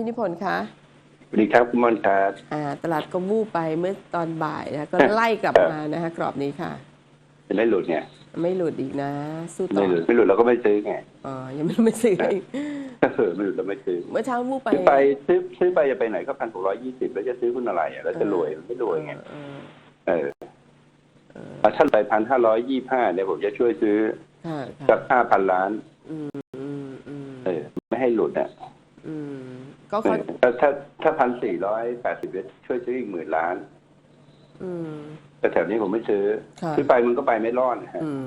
พี่นิพนธ์คะสวัสดีครับคุณมอนครับอ่า ตลาดก็วูบไปเมื่อตอนบ่ายนะ ก็ไล่กลับมานะคะ กรอบนี้ค่ะ จะได้หลุดไงไม่หลุดอีกนะ สู้ต่ไม่อหลุดไม่หลุดเราก็ไม่ซื้อไงอ๋อยังไม่ไม่ซื้ออีกเออไม่หลุดเราไม่ซื้อเมื่อเช้าวูบไปซื้อไปซื้อซื้อไปจะไปไหนก็พันหกร้อยยี่สิบแล้วจะซื้อหุ้นอะไรอะแล้วจะรวยไม่รวยไงเออเออเอาถ้าไปพันห้าร้อยยี่ห้าเนี่ยผมจะช่วยซื้อค่ะสัค่ะกห้าพันล้านอืมอืมอืมเออไม่ให้หลุดอะอืม ก็เอเขาอถ้าถ้าถ้าพันสี่ร้อยแปดสิบช่วยซื้ออีกหมื่นล้าน อืม แต่แถวนี้ผมไม่ซื้อค่ะซื้อไปมันก็ไปไม่รอดนะฮะอืม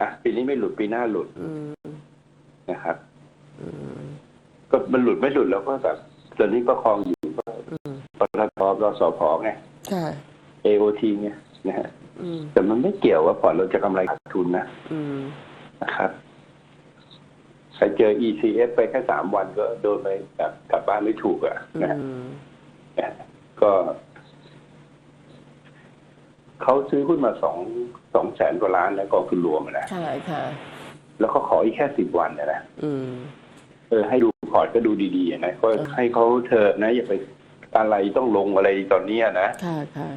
อะปีนี้ไม่หลุดปีหน้าหลุดอืมนะครับอืมก็มันหลุดไม่หลุดแล้วก็แบบตอนนี้ก็คลองอยู่ก็อืมปตทรสพไงค่ะ AOT เนี่ยนะฮะอืมแต่มันไม่เกี่ยวว่าผ่อนเราจะกำไรขาดทุนนะอืมนะครับ ใครเจอ ECF ไปแค่สามวันก็โดนไปแบบกลับบ้านไม่ถูกอะอืนะฮะมก็เขาซื้อหุ้นมาสองสองแสนกว่าล้านแล้วกองทุนรวมอะนะค่ะค่ะ แล้วเขาขออีกแค่สิบวันนะนะอืมเออให้ดูพอร์ตก็ดูดีๆนะก็ให้เขาเถอะนะ อย่าไปอะไรต้องลงอะไรตอนเนี้ยนะค่ะค่ะ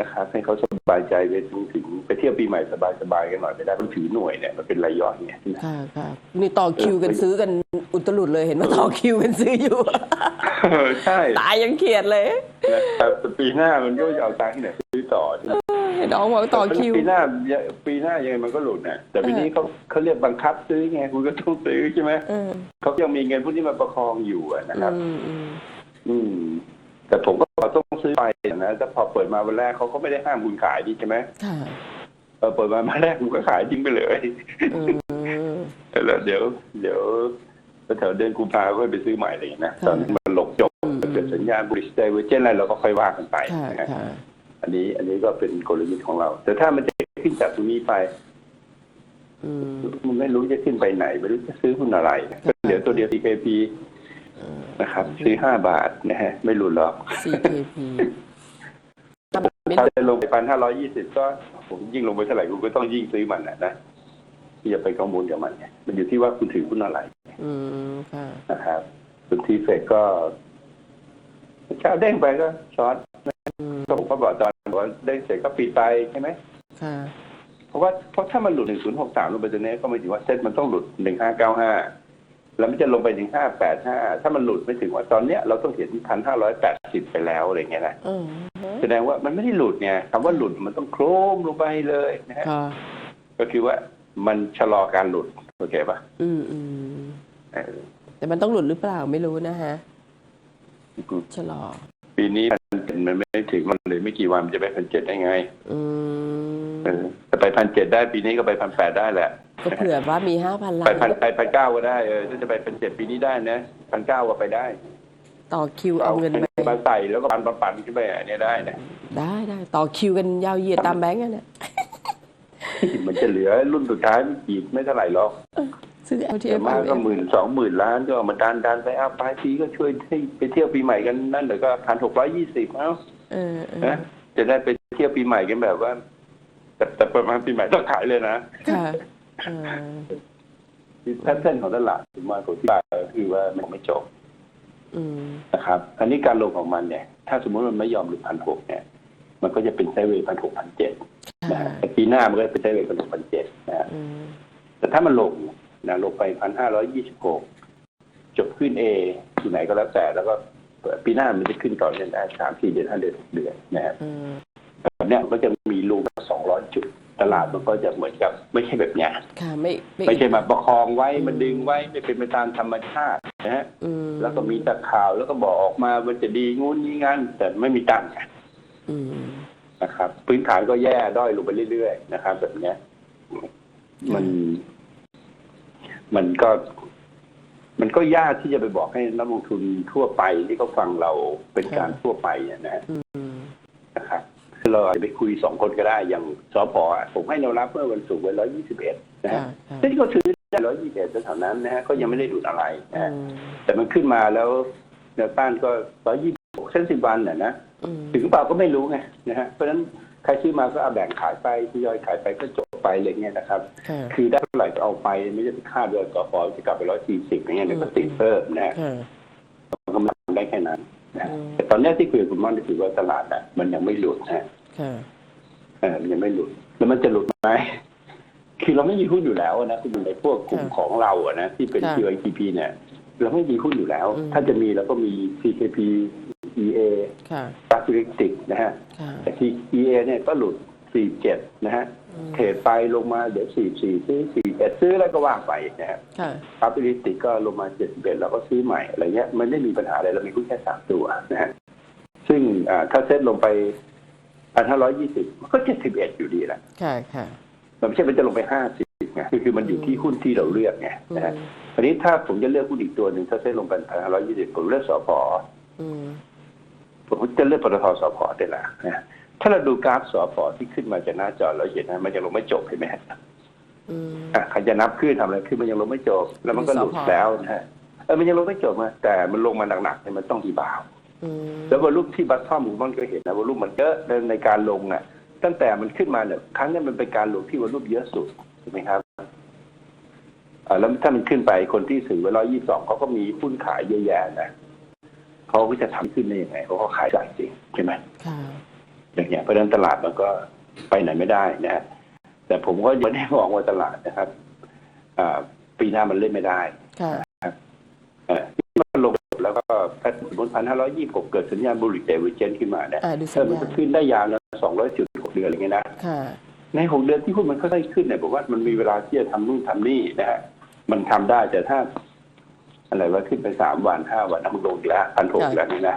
นะครับให้เขาส บายใจไปถึงถึงไปเที่ยวปีใหม่สบายๆกันหน่อยไม่ได้ต้องถือหน่วยเนี่ยมันเป็นรายย่อยเนี่ยนะค่ะค่ะนี่ต่อคิวกันซื้อกันอุตลุดเลยเห็นว่าต่อคิวกันซื้ออยู่เออใช่ตายยังเขียดเลยนะครับแต่ปีหน้ามันก็จะเอาตังค์ที่ไหนซื้อต่อใช่ไหมเห็นน้องบอกต่อคิวปีหน้าปีหน้ายังไงมันก็หลุดนะแต่ปีนี้เขาเขาเรียกบังคับซื้อไงคุณก็ต้องซื้อใช่ไหมเออเขายังมีเงินพวกนี้มาประคองอยู่อะนะครับ อืมอืมอืม แต่ผมก็ต้องซื้อไปนะแต่พอเปิดมาวันแรกเขาก็ไม่ได้ห้ามคุณขายดีใช่ไหมค่ะเออเปิดมาวันแรกคุณก็ขายทิ้งไปเลยอืมแล้วเดี๋ยว เดี๋ยวแถวเดือนกุมภาพันธ์ก็ไปซื้อใหม่อะไรอย่างเงี้ยนะค่ะตอนนี้มันหลงจบอืมเกิดสัญญาณบริษัทเวอร์เจนอะไรเราก็ค่อยว่ากันไปค่ะนะฮะค่ะอันนี้ อันนี้ก็เป็นกลยุทธ์ของเรา แต่ถ้ามันจะขึ้นจากตรงนี้ไปอืมมันไม่รู้จะขึ้นไปไหน ไม่รู้จะซื้อหุ้นอะไรก็เดี๋ยวตัวเดียว TKP เออ นะครับ ซื้อห้าบาทนะฮะ ไม่หลุดหรอก CKP ไม่ถ้าจะลงไปพันห้าร้อยี่สิบก็ผมยิ่งลงไปเท่าไหร่คุณก็ต้องยิ่งซื้อมันนะนะที่จะไปกังวลกับมันไงมันอยู่ที่ว่าคุณถือหุ้นอะไรอืมค่ะนะครับส่วนทีเฟกก็เช้าเด้งไปก็ช็อตอืมก็ผมก็บอกตอนบอกว่าเด้งเสร็จก็ปิดไปใช่ไหมค่ะ เพราะว่าเพราะถ้ามันหลุดหนึ่งศูนย์หกสามลงไปตรงนี้ก็หมายถึงว่าเซ็ตมันต้องหลุดหนึ่งห้าเก้าห้า แล้วมันจะลงไปถึงห้าแปดห้าถ้ามันหลุดไม่ถึงว่าตอนเนี้ยเราต้องเห็นพันห้าร้อยแปดสิบไปแล้วอะไรเงี้ยนะเออแสดงว่ามันไม่ได้หลุดไงคำว่าหลุดมันต้องโครมลงไปเลยนะฮะค่ะก็คือว่ามันชะลอการหลุดโอเคปะอืมอืมเออแต่มันต้องหลุดหรือเปล่าไม่รู้นะฮะชะลอปีนี้ มันไม่ถึงมันเลยไม่กี่วันมันจะไปพันเจ็ดได้ไงอืมเออแต่ไปพันเจ็ดได้ปีนี้ก็ไปพันแปดได้แหละ ก็เผื่อว่ามีห้าพันล้าไปนพันไปพันเก้าก็ได้เออถ้าจะไปพันเจ็ดปีนี้ได้นะพันเก้าก็ไปได้ต่อคิวเอาเงินไปมาใส่แล้วก็ปันปันปันขึ้นไปอันนี้ได้นะได้ได้ต่อคิวกันยาวเหยียดตามแบงก์กันเนี่ยมันจะเหลือรุ่นสุดท้ายไม่กี่ไม่เท่าไหร่หรอก ซื้อแต่ LTF มากก็หมื่นสองหมื่นล้านก็เอามาดันดันไปเอาปลายปีก็ช่วยให้ไปเที่ยวปีใหม่กันนั่นเดี๋ยวก็พันหกร้อยยี่สิบเอ้าเออเออนะจะได้ไปเที่ยวปีใหม่กันแบบว่า แต่แต่ประมาณปีใหม่ต้องขายเลยนะค่ะเออคือแพทเทิร์นของตลาดผมว่าผมที่บายก็คือว่ามันไม่จบอืมนะครับ อันนี้การลงของมันเนี่ย ถ้าสมมติมันไม่ยอมหลุดพันหกเนี่ย มันก็จะเป็นไซด์เวย์พันหกพันเจ็ดนะค่ะฮะแต่ปีหน้ามันก็เป็นไซด์เวย์พันหกพันเจ็ดนะฮะอืมแต่ถ้ามันลง นะลงไปพันห้าร้อยยี่สิบหกจบขึ้นเอที่ไหนก็แล้วแต่แล้วก็ปีหน้ามันจะขึ้นต่อเนื่องได้สามสี่เดือนห้าเดือนหกเดือนนะครับอืมแบบเนี้ยมันก็จะมีรูปสองร้อยจุดตลาดมันก็จะเหมือนกับไม่ใช่แบบเนี้ยค่ะไม่ไม่ใช่มาประคองไว้มันดึงไว้ไม่เป็นไปตามธรรมชาตินะฮะอืมแล้วก็มีแต่ข่าวแล้วก็บอกออกมามันจะดีงู้นนี้งั้นแต่ไม่มีตังค์อืมนะครับ พื้นฐานก็แย่ด้อยลงไปเรื่อยๆนะครับ แบบเนี้ยมัน มันก็ มันก็ยากที่จะไปบอกให้นักลงทุนทั่วไปที่เขาฟังเราเป็นการทั่วไปเนี่ยนะฮะอืมนะครับคือเราอาจจะไปคุยสองคนก็ได้อย่างสพอะผมให้แนวรับเมื่อวันศุกร์ไว้ร้อยยี่สิบเอ็ดนะค่ะฮะค่ะซึ่งก็ซื้อได้ร้อยยี่สิบเอ็ดแถวๆนั้นนะฮะก็ยังไม่ได้ดูดอะไรนะอืฮะมแต่มันขึ้นมาแล้วแนวต้านก็ร้อยยี่สิบหกเส้นสิบวันน่ะนะอืมถึงหรือเปล่าก็ไม่รู้ไงนะฮะเพราะฉะนั้นใครซื้อมาก็เอาแบ่งขายไปทยอยขายไปก็จบ ไปอะไรเงี้ยนะครับค่ะคือได้เท่าไหร่ก็เอาไปไม่ใช่ไปคาดว่าสพจะกลับไปร้อยสี่สิบอย่างเงี้ยเดี๋ยวก็ติดเพิ่มนะฮะค่ะมันก็แค่นั้นนะฮะอืมแต่ตอนเนี้ยที่คุยกับคุณม่อนก็คือว่าตลาดอะมันยังไม่หลุดนะฮะค่ะเออมันยังไม่หลุด แล้วมันจะหลุดไหมคือเราไม่มีหุ้นอยู่แล้วนะคุณอยู่ในพวกกลุ่มของเราอะนะที่เป็น QITP เนี่ยเราไม่มีหุ้นอยู่แล้ว ถ้าจะมีเราก็มี CKP EA ค่ะ p a c i f i c นะฮะค่ะแต่ที่ EA เนี่ยก็หลุด 47 นะฮะอืม เทรดไปลงมาเดี๋ยว44ซื้อ41ซื้อแล้วก็ว่างไปนะฮะค่ะปาปิลิติกก็ลงมา71แล้วก็ซื้อใหม่อะไรเงี้ยมันไม่มีปัญหาอะไรเรามีหุ้นแค่3ตัวนะฮะซึ่งอ่าถ้าเซ็ตลงไป1,520มันก็71อยู่ดีแหละค่ะค่ะมันไม่ใช่มันจะลงไป50ไงคือคือมันอยู่ที่หุ้นที่เราเลือกไงอืนะฮะมคราวนี้ถ้าผมจะเลือกหุ้นอีกตัวหนึ่งถ้าเซ็ตลงไป1,520ผมเลือกสพอืมผมจะเลือกปตทสพได้ละนะ ถ้าเราดูกราฟสพที่ขึ้นมาจากหน้าจอเราเห็นนะมันยังลงไม่จบเห็นไหมฮะอืมอะใครจะนับขึ้นทำอะไรขึ้นมันยังลงไม่จบ แล้วมันก็หลุดสพแล้วนะฮะเออมันยังลงไม่จบมาแต่มันลงมาหนักๆเนี่ยมันต้องดีบาวอืมแล้ววอลุ่มที่บัตทอมผมมันก็เห็นนะวอลุ่มมันเยอะในในการลงอะ ตั้งแต่มันขึ้นมาเนี่ยครั้งนี้มันเป็นการลงที่วอลุ่มเยอะสุดถูกไหมครับอ่าแล้วถ้ามันขึ้นไปคนที่ถือไว้ร้อยยี่สิบสองเขาก็มีหุ้นขายเยอะแยะนะเขาก็จะทำขึ้นได้ยังไงเขาก็ขายจ่ายจริงใช่ไหมค่ะ อย่างเงี้ยเพราะฉะนั้นตลาดมันก็ไปไหนไม่ได้นะฮะแต่ผมก็ยังไม่ได้มองว่าตลาดนะครับอ่าปีหน้ามันเล่นไม่ได้ค่ะเอ่อที่มันลงแล้วก็ถ้าสมมติพันห้าร้อยยี่สิบหกเกิดสัญญาณบุริเดวิเจนขึ้นมาเนี่ยอ่าดูเอสัอญมันญาจะณขึ้นได้ยาวนะสองร้อยจุดหกเดือนอะไรเงี้ยนะค่ะในหกเดือนที่หุ้นมันค่อยๆขึ้นเนี่ยผมว่ามันมีเวลาที่จะทำนู่นทำนี่นะฮะมันทำได้แต่ถ้าอะไรว่าขึ้นไปสามวันห้าวันแล้วมันลงอีกแล้วพันหกแล้วนี่นะ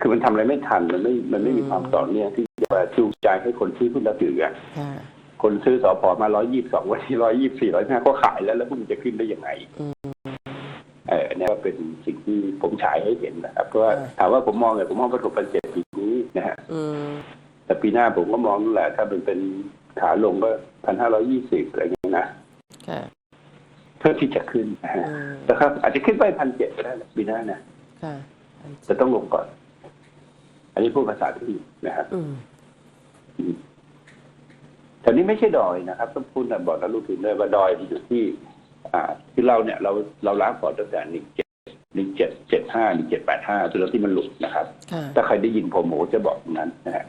คือมันทำอะไรไม่ทันมันไม่มันไม่มีความต่อเนื่องที่จะจูงใจให้คนซื้อหุ้นแล้วถืออะค่ะคนซื้อสอพอมาร้อยยี่สิบสองวันที่ร้อยยี่สิบสี่ร้อยห้าก็ขายแล้วแล้วหุ้นจะขึ้นได้ยังไงอืมเออเนี่ยก็เป็นสิ่งที่ผมฉายให้เห็นนะครับ เพราะว่าอ่าถามว่าผมมองไงผมมองประสบปัญเจ็ดปีนี้นะฮะอืมแต่ปีหน้าผมก็มองนั่นแหละ ถ้าเป็นเป็นขาลงก็พันห้าร้อยี่สิบอะไรอย่างเงี้ยนะค่ะเพื่อที่จะขึ้นนะฮะอืมนะครับอาจจะขึ้นไปพันเจ็ดก็ได้นะปีหน้านะค่ะแต่ต้องลงก่อน อันนี้พูดภาษาที่นะครับอืมแต่นี้ไม่ใช่ดอยนะครับ ต้องพูดนะบอกนักลงทุนด้วยว่าดอยมันอยู่ที่ อ่า คือเราเนี่ย เราเราล้างพอร์ตตั้งแต่หนึ่งเจ็ดหนึ่งเจ็ดเจ็ดห้าหนึ่งเจ็ดแปดห้าตัวที่มันหลุดนะครับค่ะถ้าใครได้ยินผมผมก็จะบอกตรงนั้นนะฮะ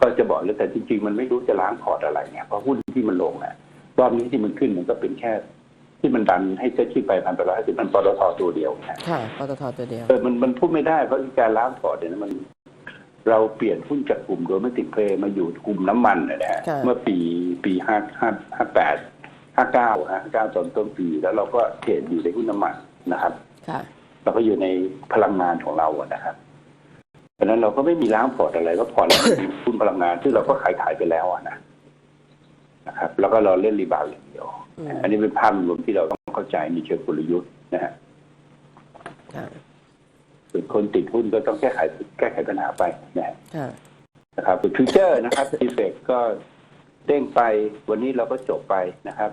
ก็จะบอกแล้วแต่จริงๆ มันไม่รู้จะล้างพอร์ตอะไรไงเพราะหุ้นที่มันลงอะรอบนี้ที่มันขึ้นมันก็เป็นแค่ ที่มันดันให้เซ็ตขึ้นไปพันแปดร้อยห้าสิบมันปตทตัวเดียวนะค่ะปตทตัวเดียวเออมันมันพูดไม่ได้เพราะการล้างพอร์ตเนี่ยมัน เราเปลี่ยนหุ้นจากกลุ่มโดเมติกเพลมาอยู่กลุ่มน้ำมันนะฮะค่ะเมื่อปีปีห้าห้าห้าแปดห้าเก้าฮะเก้าตอนต้นปีแล้วเราก็เทรดอยู่ในหุ้นน้ำมันนะครับค่ะเราก็อยู่ในพลังงานของเราอะนะครับเพราะฉะนั้นเราก็ไม่มีล้างพอร์ตอะไรก็พอร์ตเรามีหุ้นพลังงานที่เราก็ขายขายไปแล้วอะนะนะครับ แล้วก็เราเล่นรีบาวด์อย่างเดียวอืมอันนี้เป็นภาพรวมที่เราต้องเข้าใจในเชิงกลยุทธ์นะฮะค่ะ ส่วนคนติดหุ้นก็ต้องแก้ไขแก้ไขปัญหาไปนะฮะค่ะนะครับฟิวเจอร์นะครับดีเฟกก็เด้งไปวันนี้เราก็จบไปนะครับ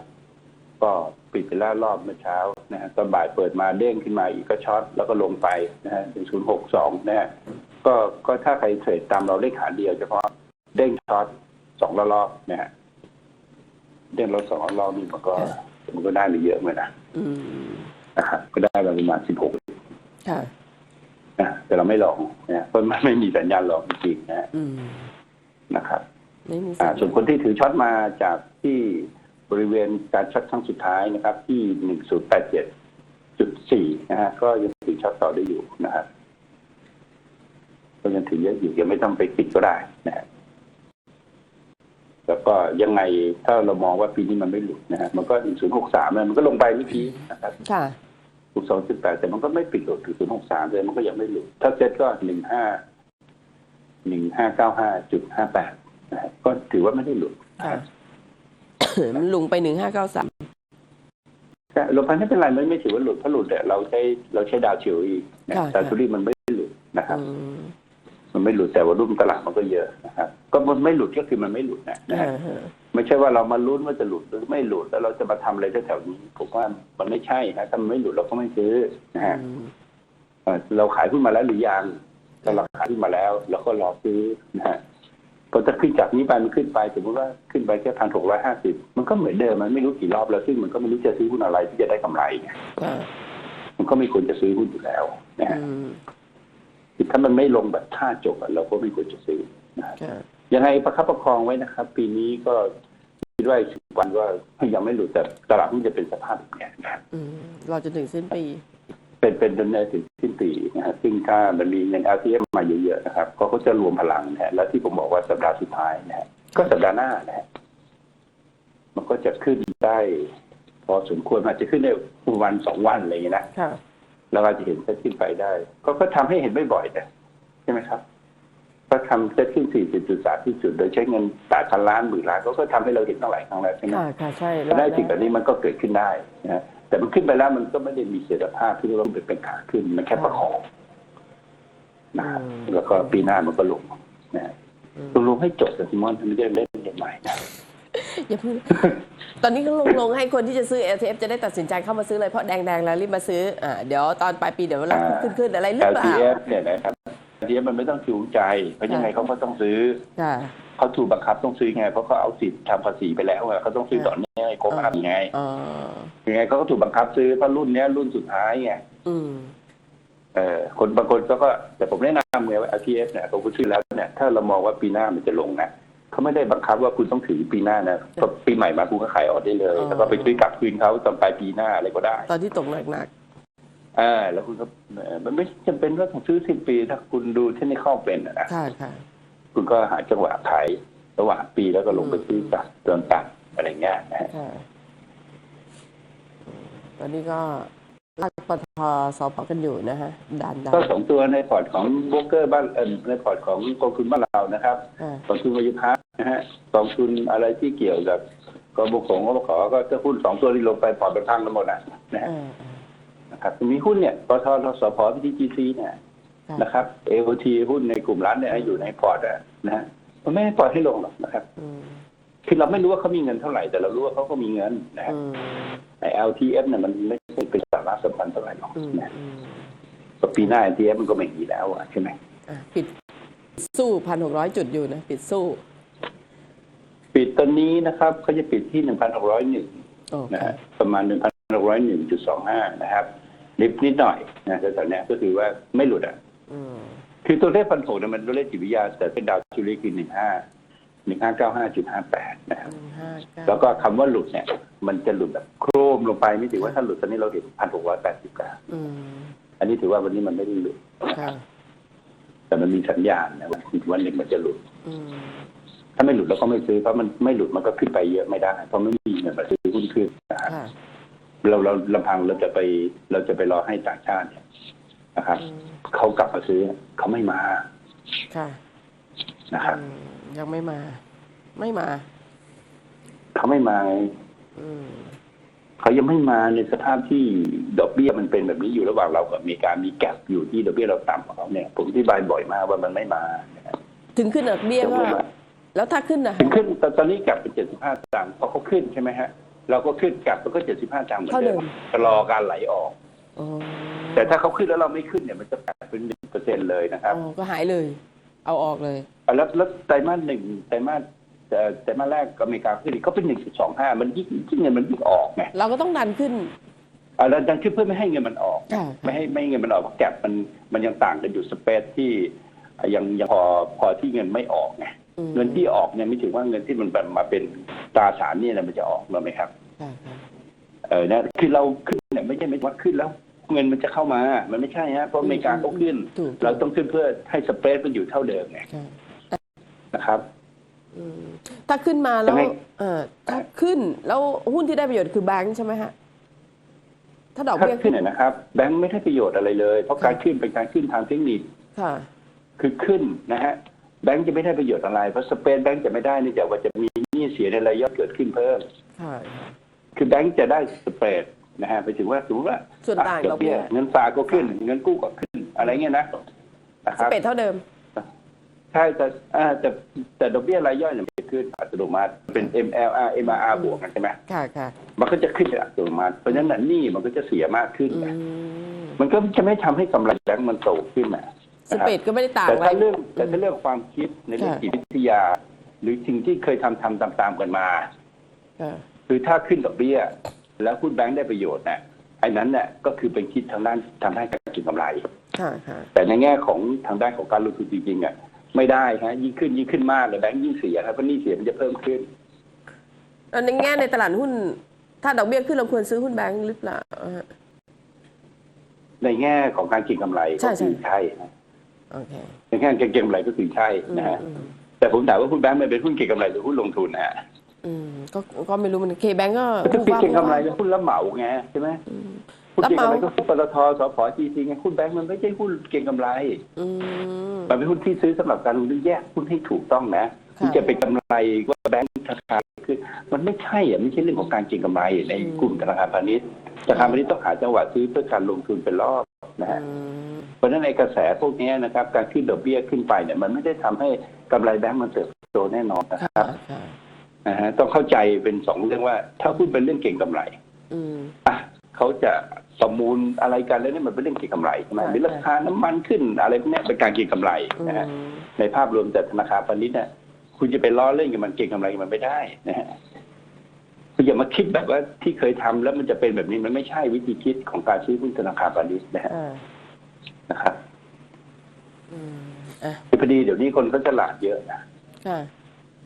ก็ปิดไปแล้วรอบเมื่อเช้านะฮะตอนบ่ายเปิดมาเด้งขึ้นมาอีกก็ช็อตแล้วก็ลงไปนะฮะเป็นศูนย์หกสองนะฮะก็ก็ถ้าใครเทรดตามเราเลขขาเดียวเฉพาะเด้งช็อตสองรอบๆนะฮะเด้งรอบสองรอบนี่มันก็มันก็ได้ไม่เยอะเหมือนกันนะอืมนะครับก็ได้มาประมาณสิบหกค่ะ นะแต่เราไม่ลองนะฮะเพราะมันไม่มีสัญญาณลองจริงๆนะฮะอืมนะครับไม่มีอ่าญญาณส่วนคนที่ถือช็อตมาจากที่บริเวณการช็อตครั้งสุดท้ายนะครับ ที่หนึ่งศูนย์แปดเจ็ดจุดสี่นะฮะก็ยังถือช็อตต่อได้อยู่นะครับก็ยังถือเยอะอยู่ยังไม่ต้องไปปิดก็ได้นะฮะแล้วก็ยังไงถ้าเรามองว่าปีนี้มันไม่หลุดนะฮะมันก็หนึ่งศูนย์หกสามมันก็ลงไปเมื่อกี้นะครับค่ะ ถูกสองจุดแปดแต่มันก็ไม่ปิดหลุดถึงศูนย์หกสามเลยมันก็ยังไม่หลุด ถ้าเซ็ตก็หนึ่งห้าหนึ่งห้าเก้าห้าจุดห้าแปดนะฮะก็ถือว่าไม่ได้หลุดนะค่ะฮะมันลุงไปหนึ่งห้าเก้าสามแต่ลงไปไม่เป็นไรไม่ไม่ถือว่าหลุดเพราะหลุดแต่เราใช้เราใช้ดาวเฉียวอีกนะดาวเฉียวอีกมันไม่หลุดนะครับอืมมันไม่หลุดแต่ว่ารุ่นตลาดมันก็เยอะนะครับก็มันไม่หลุดก็คือมันไม่หลุดนะนะอ่าฮะฮะ ไม่ใช่ว่าเรามาลุ้นว่าจะหลุดหรือไม่หลุดแล้วเราจะมาทำอะไรแถวๆนี้ผมว่ามันไม่ใช่นะถ้ามันไม่หลุดเราก็ไม่ซื้อนะฮะอืมเอ่อเราขายขึ้นมาแล้วหรือยังถ้าเราขายขึ้นมาแล้วเราก็รอซื้อนะฮะพอจะขึ้นจากนี้ไปมันขึ้นไปสมมติว่าขึ้นไปแค่พันหกร้อยห้าสิบมันก็เหมือนเดิมมันไม่รู้กี่รอบแล้วซึ่งมันก็ไม่รู้จะซื้อหุ้นอะไรที่จะได้กำไรไงค่ะมันก็ไม่ควรจะซื้อหุ้นอยู่แล้วนะฮะอืมคือถ้ามันไม่ลงแบบท่าจบอะเราก็ไม่ควรจะซื้อนะครับค่ะยังไงประคับประคองไว้นะครับ ปีนี้ก็ คิดว่าอีกสิบวันว่ายังไม่หลุดแต่ตลาดหุ้นจะเป็นสภาพแบบเนี้ยนะครับอืมรอจนถึงสิ้นปี เป็นเป็นจนถึงสิ้นปีนะฮะซึ่งถ้ามันมีเงิน LTF มาเยอะๆนะครับก็เขาจะรวมพลังนะฮะแล้วที่ผมบอกว่าสัปดาห์สุดท้ายนะฮะก็สัปดาห์หน้านะฮะมันก็จะขึ้นได้พอสมควรอาจจะขึ้นได้วันสองวันอะไรอย่างเงี้ยนะค่ะเราอาจจะเห็นเซ็ตขึ้นไปได้ ก็ก็ทำให้เห็นบ่อยๆนะใช่ไหมครับ ก็ทำเซ็ตขึ้นสี่สิบจุดสามที่จุด โดยใช้เงินแปดพันล้านหมื่นล้านก็ก็ทำให้เราเห็นตั้งหลายครั้งแล้วใช่ไหมค่ะค่ะใช่ถ้าได้สิ่งแบบนี้มันก็เกิดขึ้นได้นะฮะแต่มันขึ้นไปแล้วมันก็ไม่ได้มีเสถียรภาพที่ต้องเป็นขาขึ้นมันแค่ประคองนะฮะแล้วก็ปีหน้ามันก็ลงนะฮะอืมลงให้จบแต่ซิมอนไม่ได้เล่นเล่นใหม่นะอย่าเพิ่งตอนนี้ก็ลงลงให้คนที่จะซื้อ LTF จะได้ตัดสินใจเข้ามาซื้อเลยเพราะแดงๆแล้วรีบมาซื้ออ่าเดี๋ยวตอนปลายปีเดี๋ยวเวลาขึ้นขึ้นๆอะไรหรือเปล่า LTF เนี่ยนะครับ LTF มันไม่ต้องจูงใจเพราะยังไงเขาก็ต้องซื้อค่ะเขาถูกบังคับต้องซื้อไง เพราะเขาเอาสิทธิ์ทำภาษีไปแล้วอะเขาต้องซื้อต่อเนื่องให้ครบอ่าห้าปีไงอ๋อยังไงเขาก็ถูกบังคับซื้อเพราะรุ่นเนี้ยรุ่นสุดท้ายไงอืม เออคนบางคนก็ก็แต่ผมแนะนำไงว่า LTF เนี่ยเขาซื้อแล้วเนี่ยถ้าเรามองว่าปีหน้ามันจะลงนะเขาไม่ได้บังคับว่าคุณต้องถือปีหน้านะพอปีใหม่มาคุณก็ขายออกได้เลยอ๋อแล้วก็ไปซื้อกลับคืนเขาตอนปลายปีหน้าอะไรก็ได้ ตอนที่ตกหนัก อ่าแล้วคุณก็เอ่อมันไม่จำเป็นว่าต้องซื้อสิ้นปี ถ้าคุณดูเทคนิคเป็นอะนะๆค่ะค่ะคุณก็หาจังหวะขายระหว่างปีแล้วก็ลงไปซื้อกับตอนตัดอะไรเงี้ยนะฮะค่ะตอนนี้ก็ลากปตทสพกันอยู่นะฮะดันดันก็สองตัวในพอร์ตของโบรกเกอร์บ้านเออในพอร์ตของกองทุนบ้านเรานะครับค่ะกองทุนวายุพัฒน์นะฮะกองทุนอะไรที่เกี่ยวกับกองบุกของกบขก็จะหุ้นสองตัวที่ลงไปพอร์ตเป็นพังกันหมดนะนะฮะอ่า นะครับมีหุ้นเนี่ยปททสพพีทีจีซีเนี่ยค่ะนะครับเอโทีหุ้นในกลุ่มร้านเนี่ยอยู่ในพอร์ตอะนะฮะมันไม่ให้ปล่อยให้ลงหรอกนะครับอืมคือเราไม่รู้ว่าเขามีเงินเท่าไหร่ แต่เรารู้ว่าเขาก็มีเงินนะฮะอืมไอ้ LTF เนี่ยมันไม่ใช่เป็นสาระสำคัญเท่าไหร่หรอกอืมนะอืมก็ปีหน้า LTF มันก็ไม่มีแล้วอะใช่ไหมอะปิดสู้พันหกร้อยจุดอยู่นะ ปิดสู้ ปิดตอนนี้นะครับเขาจะปิดที่1,601โอนะเคฮะประมาณ1,601.25นะครับ ลิฟนิดหน่อยนะแต่ตอนเนี้ยก็คือว่าไม่หลุดอะอืมคือตัวเลขพันโเนี่ยมันตัวเลขจิตวิทยา แต่เป็นดาวจุลิคือ15 1595.58นะครับหนึ่งห้าเก้าแล้วก็คำว่าหลุดเนี่ย มันจะหลุดแบบโครมลงไปไม่ถือว่าถ้าหลุดตอนนี้เราเห็น1,689อืมอันนี้ถือว่าวันนี้มันไม่ได้หลุดค่ะแต่มันมีสัญญาณนะว่าวันหนึ่งมันจะหลุดอืมถ้าไม่หลุดเราก็ไม่ซื้อเพราะมันไม่หลุดมันก็ขึ้นไปเยอะไม่ได้เพราะไม่มีเงินมาซื้อหุ้นขึ้นนะครับค่ะ เราเราลำพังเราจะไป เราจะไปรอให้ต่างชาติเนี่ยนะครับอืมเขากลับมาซื้อเขาไม่มาค่ะนะครับอืมยังไม่มา ไม่มาเขาไม่มาไงอืมเขายังไม่มาในสภาพที่ดอกเบี้ยมันเป็นแบบนี้อยู่ระหว่างเรากับอเมริกามีแกลบอยู่ที่ดอกเบี้ยเราต่ำกว่าเขาเนี่ย ผมอธิบายบ่อยมากว่ามันไม่มานะครับถึงขึ้นดอกเบี้ยยังก็ไม่มาแล้วถ้าขึ้นนะถึงคะขึ้นตอนตอนนี้แกลบเป็นเจ็ดสิบห้าตังค์พอเขาขึ้นใช่ไหมฮะ เราก็ขึ้นแกลบมันก็เจ็ดสิบห้าตังค์เหมือนเดิมชะลอการไหลออก อ๋อแต่ถ้าเขาขึ้นแล้วเราไม่ขึ้นเนี่ยมันจะแปดเป็นหนึ่งเปอร์เซ็นเลยนะครับอ๋อก็หายเลย เอาออกเลย แล้วแล้วไตรมาสหนึ่งไตรมาสเอ่อไตรมาสแรกอเมริกาขึ้นอีกก็เป็นหนึ่งจุดสองห้ามันยิ่งยิ่งเงินมันยิ่งออกไงเราก็ต้องดันขึ้น อ่าแล้วดังขึ้นเพื่อไม่ให้เงินมันออก ค่ะ ไม่ให้ไม่ให้เงินมันออกเพราะแกลบมันมันยังต่างกันอยู่สเปซที่อะยังยังพอพอที่เงินไม่ออกไงอืม เงินที่ออกเนี่ยไม่ถึงว่าเงินที่มันแบบมาเป็นตราสารหนี่นะมันจะออกหรือไหมครับค่ะค่ะเออนะคือเราขึ้นเนี่ยไม่ใช่ไม่ว่าขึ้นแล้ว เงินมันจะเข้ามา มันไม่ใช่ฮะเพราะอเมริกาเขาขึ้นถูกเราต้องขึ้นเพื่อให้สเปซมันอยู่เท่าเดิมไงค่ะนะครับอืมถ้าขึ้นมาแล้วยังไงเออถ้าขึ้นแล้วหุ้นที่ได้ประโยชน์คือแบงค์ใช่ไหมฮะถ้าดอกถ้าเบี้ยขึ้นเนี่ยนะครับ แบงค์ไม่ได้ประโยชน์อะไรเลย เพราะการขึ้นเป็นการขึ้นทางเทคนิคค่ะคือขึ้นนะฮะ แบงค์จะไม่ได้ประโยชน์อะไร เพราะสเปนแบงค์จะไม่ได้เนื่องจากว่าจะมีหนี้เสียในรายย่อยเกิดขึ้นเพิ่มค่ะคือแบงค์จะได้สเปรดนะฮะไปถึงว่าสมมติว่าส่วนต่างอะดอกเบี้ยเงินฝากก็ขึ้น เงินกู้ก็ขึ้น อะไรเงี้ยนะนะคสรับเปดเท่าเดิม ใช่แต่อ่าแต่แต่ดอกเบี้ยรายย่อยเนี่ยมันจะขึ้นอัตโนมัติเป็น MLR MRR บวกกันใช่ไหมค่ะค่ะมันก็จะขึ้นเป็นอัตโนมัติเพราะฉะนั้นนะหนี้มันก็จะเสียมากขึ้นอืไงมมันก็จะไม่ทำให้กำไรแบงค์มันโตขึ้นนะ สเปดก็ไม่ได้ต่างแต่อะไร ถ้าเรื่องแต่ถ้าเรื่องความคิดในเรื่องค่ะ จิตวิทยา หรือสิ่งที่เคยทำทำตามๆกันมา ค่ะ คือถ้าขึ้นดอกเบี้ย แล้วคุณแบงค์ได้ประโยชน์นะไอ้นั้นเนี่ยก็คือเป็นคิดทางด้านทำให้การกินกำไร ค่ะค่ะแต่ในแง่ของทางด้านของการลงทุนจริงๆอะไม่ได้ฮะยิ่งขึ้นยิ่งขึ้นมากเลยแบงก์ยิ่งเสียครับเพราะหนี่เสียมันจะเพิ่มขึ้น แล้วในแง่ในตลาดหุ้น ถ้าดอกเบี้ยขึ้นเราควรซื้อหุ้นแบงค์หรือเปล่าอ่าในแง่ของการเก็งกำไรใช่ก็คือใช่ใช่นะ โอเคในแง่การเก็งกำไรก็คือใช่อืมนะฮะอืมแต่ผมถามว่าหุ้นแบงก์มันเป็นหุ้นเก็งกำไรหรือหุ้นลงทุนนะฮะอืมก็ก็ไม่รู้มันเคแบงก์ก็ก็คือว่าเก็งกำไรแล้วหุ้นรับเหมาไงใช่ไหมหุ้นรับเก็งเหมานก็หุ้นปตทสพจีซีไงหุ้นแบงก์มันไม่ใช่หุ้นเก็งกำไรอืมมันเป็นหุ้นที่ซื้อสำหรับการลงทุนแยกหุ้นให้ถูกต้องนะค่ะที่จะเป็นกำไรว่าแบงก์ธนาคารคือมันไม่ใช่อะไม่ใช่เรื่องของการเก็งกำไรในกลุ่มธนาคารพาณิชย์ธนาคารพาณิชย์ต้องหาจังหวะซื้อเพื่อการลงทุนเป็นรอบนะฮะอืมเพ ราะฉะนั้นในกระแสพวกนี้นะครับ การขึ้นดอกเบี้ยขึ้นไปเนี่ยมันไม่ได้ทำให้กำไรแบงก์มันเติบโตแน่นอนนะคค่ะรับค่ะนะฮะต้องเข้าใจเป็นสองเรื่องว่า ถ้าหุ้นเป็นเรื่องเก่งกำไรอืมอะเขาจะประมูลอะไรกันแล้วเนี่ยมันเป็นเรื่องเก่งกำไรใช่ไหมค่ะมีราคาน้ำมันขึ้นอะไรพวกเนี้ยเป็นการเก่งกำไรอืนะฮะมในภาพรวมแต่ธนาคารพาณิชย์เนี่ยคุณจะไปล้อเล่นกับมันเก่งกำไรกับมันไม่ได้นะฮะคุณอย่ามาคิดแบบว่าที่เคยทำแล้วมันจะเป็นแบบนี้มันไม่ใช่วิธีคิดของการซื้อหุ้นธนาคารพาณิชย์นะฮะอ่า นะครับอืมอะพอดีเดี๋ยวนี้คนก็ฉลาดเยอะนะค่ะ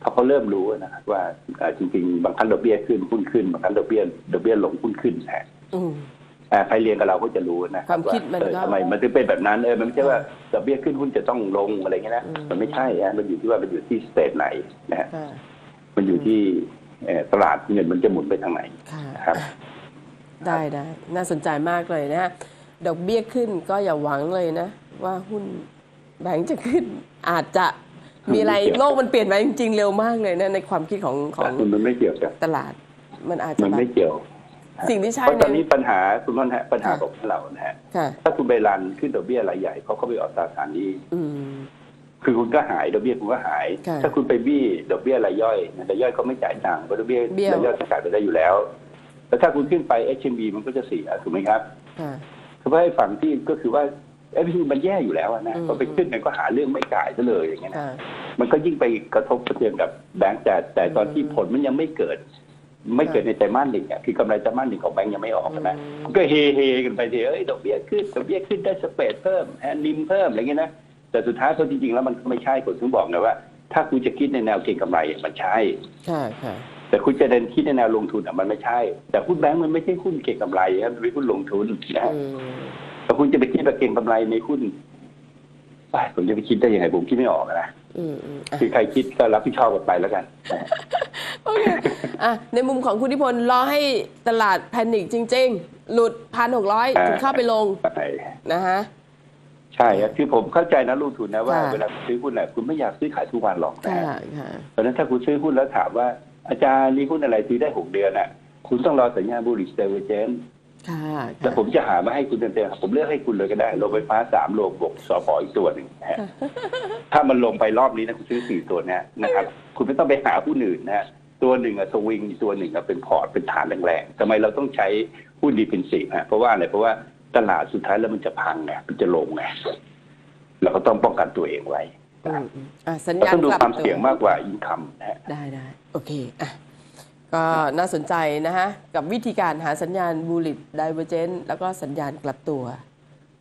เพราะเขาเริ่มรู้นะครับว่าเอ่อจริงๆ บางครั้งดอกเบี้ยขึ้นหุ้นขึ้นบางครั้งดอกเบี้ยดอกเบี้ยลงหุ้นขึ้นนะฮะอืม อ่าใครเรียนกับเราก็จะรู้นะความคิดมันเออก็ทำไมมันถึงเป็นแบบนั้นเออมันไม่ใช่ว่าดอกเบี้ยขึ้นหุ้นจะต้องลงอะไรเงี้ยนะอืม มันไม่ใช่ฮะมันอยู่ที่ว่ามันอยู่ที่สเตทไหนนะฮะค่ะ มันอยู่ที่เอ่อตลาดเงินมันจะหมุนไปทางไหน ค่ะครับได้ได้ น่าสนใจมากเลยนะฮะ ดอกเบี้ยขึ้นก็อย่าหวังเลยนะ ว่าหุ้นแบงก์จะขึ้น อาจจะมีอะไรไม่เกี่ยวโลกมันเปลี่ยนไปจริงๆเร็วมากเลยนะในความคิดของของมันไม่เกี่ยวกันตลาด มันอาจจะมันแบบไม่เกี่ยว สิ่งที่ใช่เพราะตอนในนี้ปัญหาคุณนนท์ฮะปัญหาค่ะของเรานะฮะค่ะถ้าคุณไปรันขึ้นดอกเบี้ยรายใหญ่เขาก็ไปออกตราสารหนี้อืมคือคุณก็หายดอกเบี้ยคุณก็หายค่ะถ้าคุณไปบี้ดอกเบี้ยรายย่อยรายย่อยเขาไม่จ่ายตังค์เพราะดอกเบี้ยเบี้ยวรายย่อยจ่ายไปได้อยู่แล้ว แล้วถ้าคุณขึ้นไป HMB มันก็จะเสียถูกไหมครับ ค่ะคือว่าให้ฝั่งที่ก็คือว่าเอ้พี่มันแย่อยู่แล้วอะนะอืมพอไปขึ้นเนี่ยก็หาเรื่องไม่จ่ายซะเลยอย่างเงี้ยนะค่ะมันก็ยิ่งไปกระทบกระเทือนกับแบงก์แต่แต่ตอนที่อืมผลมันยังไม่เกิด ไม่เกิดในไตรมาสหนึ่งอะคือกำไรไตรมาสหนึ่งของแบงก์ยังไม่ออกนะอืมก็เฮเฮกันไปทีเอ้ยดอกเบี้ยขึ้นดอกเบี้ยขึ้นได้สเปรดเพิ่มแอนนิมเพิ่มอะไรเงี้ยนะแต่สุดท้ายพอจริงๆแล้วมันไม่ใช่ผมถึงบอกไงว่า ถ้าคุณจะคิดในแนวเก็งกำไรอะมันใช่ค่ะค่ะ แต่คุณจะเดินคิดในแนวลงทุนอะมันไม่ใช่ แต่หุ้นแบงก์มันไม่ใช่หุ้นเก็งกำไรครับมันเป็นหุ้นลงทุนนะอืมแต่คุณจะไปคิดว่าเก็งกำไรในหุ้นไปผมจะไปคิดได้ยังไงผมคิดไม่ออกอะนะอืมอืมอะคือใครคิดก็รับผิดชอบกันไปแล้วกันโอเคอะในมุมของคุณนิพนธ์รอให้ตลาดแพนิคจริง ๆ หลุดพันหกร้อยอ่าถึงเข้าไปลงใช่นะฮะใช่ครับคือผมเข้าใจนะลงทุนนะว่าค่ะเวลาคุณซื้อหุ้นน่ะคุณไม่อยากซื้อขายทุกวันหรอกนะค่ะค่ะเพราะฉะนั้นถ้าคุณซื้อหุ้นแล้วถามว่า อาจารย์มีหุ้นอะไรซื้อได้หกเดือนอะ คุณต้องรอสัญญาณบูริสเตอร์เจนค่ะแล้วผมจะหามาให้คุณเต็มๆผมเลือกให้คุณเลยก็ได้โรงไฟฟ้าสามโรงบวกสปอีกตัวหนึ่งนะฮะถ้ามันลงไปรอบนี้นะคุณซื้อสี่ตัวเนี้ยนะครับ คุณไม่ต้องไปหาหุ้นอื่นนะฮะตัวหนึ่งอะสวิงตัวหนึ่งอะเป็นพอร์ตเป็นฐานแรงๆทำไมเราต้องใช้หุ้นดีเป็นสีฮะเพราะว่าอะไรเพราะว่าตลาดสุดท้ายแล้วมันจะพังไงมันจะลงไงเราก็ต้องป้องกันตัวเองไว้ อืมอืมอะสัญเราญาณต้องดูกลับความตัวเสี่ยงมากกว่าอินคัมนะฮะได้ได้โอเคอะก็น่าสนใจนะฮะ กับวิธีการหาสัญญาณบูลิตไดเวอร์เจนแล้วก็สัญญาณกลับตัว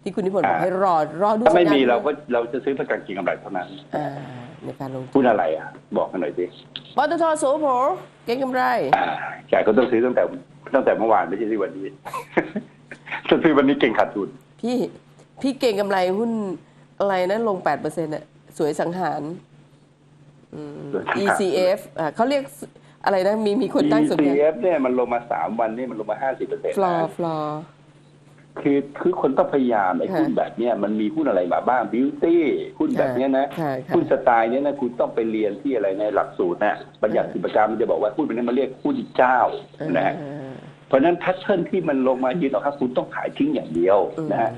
ที่คุณนิพนธ์บอกอ่าให้รอรอดูถ้าไม่สัญญณมีเราก็เราจะซื้อเพื่อการเก็งกำไรเท่านั้นอ่าในการลงทุนหุ้นอะไรอะ บอกกันหน่อยสิปตทโสโผเก็งกำไร อ่าใช่ก็ต้องซื้อตั้งแต่ตั้งแต่เมื่อวานไม่ใช่ที่วันนี้ ถ้าซื้อวันนี้เก่งขาดทุนพี่พี่เก่งกำไรหุ้นอะไรนะลง8%เน่ะ สวยสังหารอืม ECF อ่าเขาเรียกอะไรนะ มีมีคนตั้งสมญ ECF เนี่ยมันลงมาสามวันนี่มันลงมาห้าสิบเปอร์เซ็นต์ฟลอร์ฟลอร์คือคือคนต้องพยายามไอ้ค่ะ หุ้นแบบเนี้ยมันมีหุ้นอะไรมาบ้างบิวตี้หุ้นแบบเนี้ยนะค่ะค่ะ หุ้นสไตล์เนี้ยนะคุณต้องไปเรียนที่อะไรในหลักสูตรนะบัญญัติสิบประการมันจะบอกว่าหุ้นแบบนี้มันเรียกหุ้นเจ้านะฮะอ่าเพราะฉะนั้นแพทเทิร์นที่มันลงมายืนออกครับคุณต้องขายทิ้งอย่างเดียวนะฮะ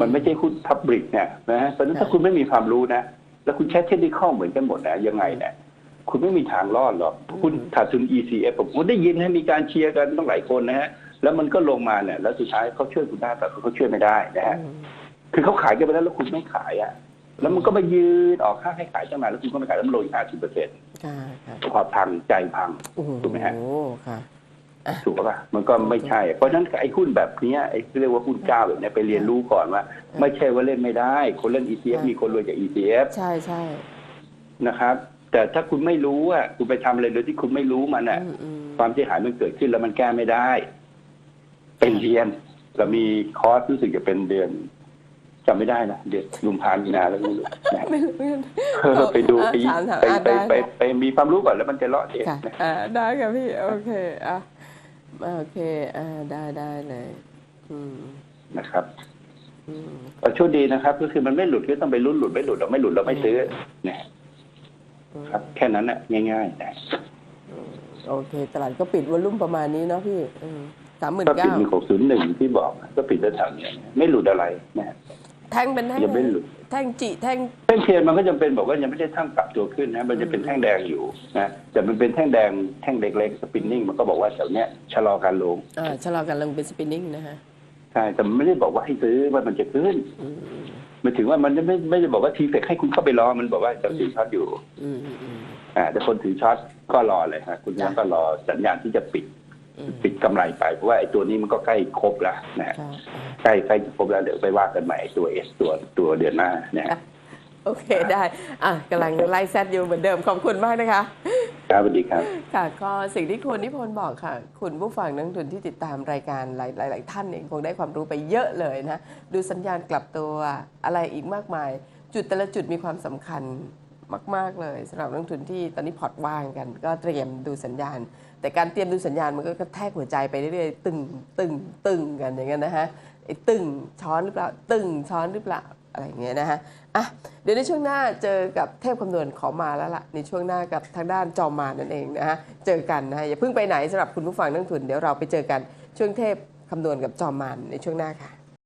มันไม่ใช่หุ้นพับริกเนี่ยนะฮะเพราะฉะนั้นถ้าคุณไม่มีความรู้นะ แล้วคุณใช้เทคนิคเหมือนกันหมดนะยังไงเนี่ยคุณไม่มีทางรอดหรอก คุณขาดทุน ECF ผมผมได้ยินให้มีการเชียร์กันต้องหลายคนนะฮะ แล้วมันก็ลงมาเนี่ย แล้วสุดท้ายเขาช่วยคุณได้แต่เขาช่วยไม่ได้นะฮะ คือเขาขายกันไปแล้วแล้วคุณไม่ขายอะ แล้วมันก็มายืนออกค่าให้ขายตั้งนานแล้วคุณก็ไม่ขายแล้วมันลงอีกห้าสิบเปอร์เซ็นต์ค่ะค่ะพอพังใจพังโอ้โหถูกไหมฮะค่ะ ถูกป่ะมันก็ไม่ใช่ เพราะฉะนั้นไอ้หุ้นแบบเนี้ยไอ้ที่เรียกว่าหุ้นเจ้าแบบเนี้ยไปเรียนรู้ก่อนว่า ไม่ใช่ว่าเล่นไม่ได้ คนเล่น ETF มีคนรวยจาก ETF ใช่ใช่นะครับ แต่ถ้าคุณไม่รู้อะคุณไปทำอะไรโดยที่คุณไม่รู้มันอะอืมอืมความเสียหายมันเกิดขึ้นแล้วมันแก้ไม่ได้เป็นเรียนเรามีคอร์สรู้สึกจะเป็นเดือนจำไม่ได้นะเดือนกุมภาพันธ์มีนาแล้วไม่รู้นะไม่รู้เหมือนกันเออไปดูไปถามถามไปอะไปได้ไปไปมีความรู้ก่อนแล้วมันจะเลาะเองค่ะนะอ่าได้ค่ะพี่ โอเคอะ โอเค อ่า ได้ได้เลย อืมนะครับอืมก็โชคดีนะครับ ก็คือมันไม่หลุดก็ต้องไปลุ้นหลุดไม่หลุดเราไม่หลุดเราไม่ซื้อนะอืมครับ แค่นั้นน่ะง่ายๆนะโอเค ตลาดก็ปิดวอลุ่มประมาณนี้เนาะพี่สามหมื่นก็ปิดเก้ามีหกศูนย์หนึ่งที่บอก ก็ปิดได้แถวเนี้ยไม่หลุดอะไรนะ แท่งเป็นแท่งยังไม่หลุดแท่งจิแท่งแท่งเทียนมันก็จำเป็นบอกว่ายังไม่ได้ทั้งปรับตัวขึ้นนะมันจะเป็นแท่งแดงอยู่นะแต่มันเป็นแท่งแดงแท่งเล็กๆสปินนิ่งมันก็บอกว่าแถวเนี้ยชะลอการลงอ่าชะลอการลงเป็นสปินนิ่งนะฮะใช่แต่มันไม่ได้บอกว่าให้ซื้อว่ามันจะขึ้นอืมมันถึงว่ามันไม่ไม่ได้บอกว่าทีเฟกให้คุณเข้าไปรอมันบอกว่าจะถือช็อตอยู่อืมอืมอืมอ่าแต่คนถือช็อตก็รอเลยฮะคุณจ้ะก็รอสัญญาณที่จะปิดอืม ปิดกำไรไปเพราะว่าไอ้ตัวนี้มันก็ใกล้ครบแล้วนะฮะค่ะใกล้ใกล้จะครบแล้วเดี๋ยวไปว่ากันใหม่ไอ้ตัวเอสตัวตัวเดือนหน้านะฮะโอเคได้อะกำลังไล่แซดอยู่เหมือนเดิมขอบคุณมากนะคะครับสวัสดีครับค่ะก็สิ่งที่คุณนิพนธ์บอกค่ะ คุณผู้ฟังนักลงทุนที่ติดตามรายการหลายหลาย ๆ ท่านเองคงได้ความรู้ไปเยอะเลยนะดูสัญญาณกลับตัวอะไรอีกมากมาย จุดแต่ละจุดมีความสำคัญมาก ๆ เลยสำหรับนักลงทุนที่ตอนนี้พอร์ตว่างกัน ก็เตรียมดูสัญญาณ แต่การเตรียมดูสัญญาณมันก็กระแทกหัวใจไปเรื่อยๆตึงตึงตึงกันอย่างเงี้ยนะฮะไอ้ตึงช้อนหรือเปล่า ตึงช้อนหรือเปล่าอะไรอย่างเงี้ยนะฮะอะเดี๋ยวในช่วงหน้าเจอกับเทพคำนวณขอมาแล้วล่ะในช่วงหน้ากับทางด้านจอมมานั่นเองนะฮะเจอกันนะฮะอย่าเพิ่งไปไหนสำหรับคุณผู้ฟังนักลงทุนเดี๋ยวเราไปเจอกันช่วงเทพคำนวณกับจอมมารในช่วงหน้าค่ะ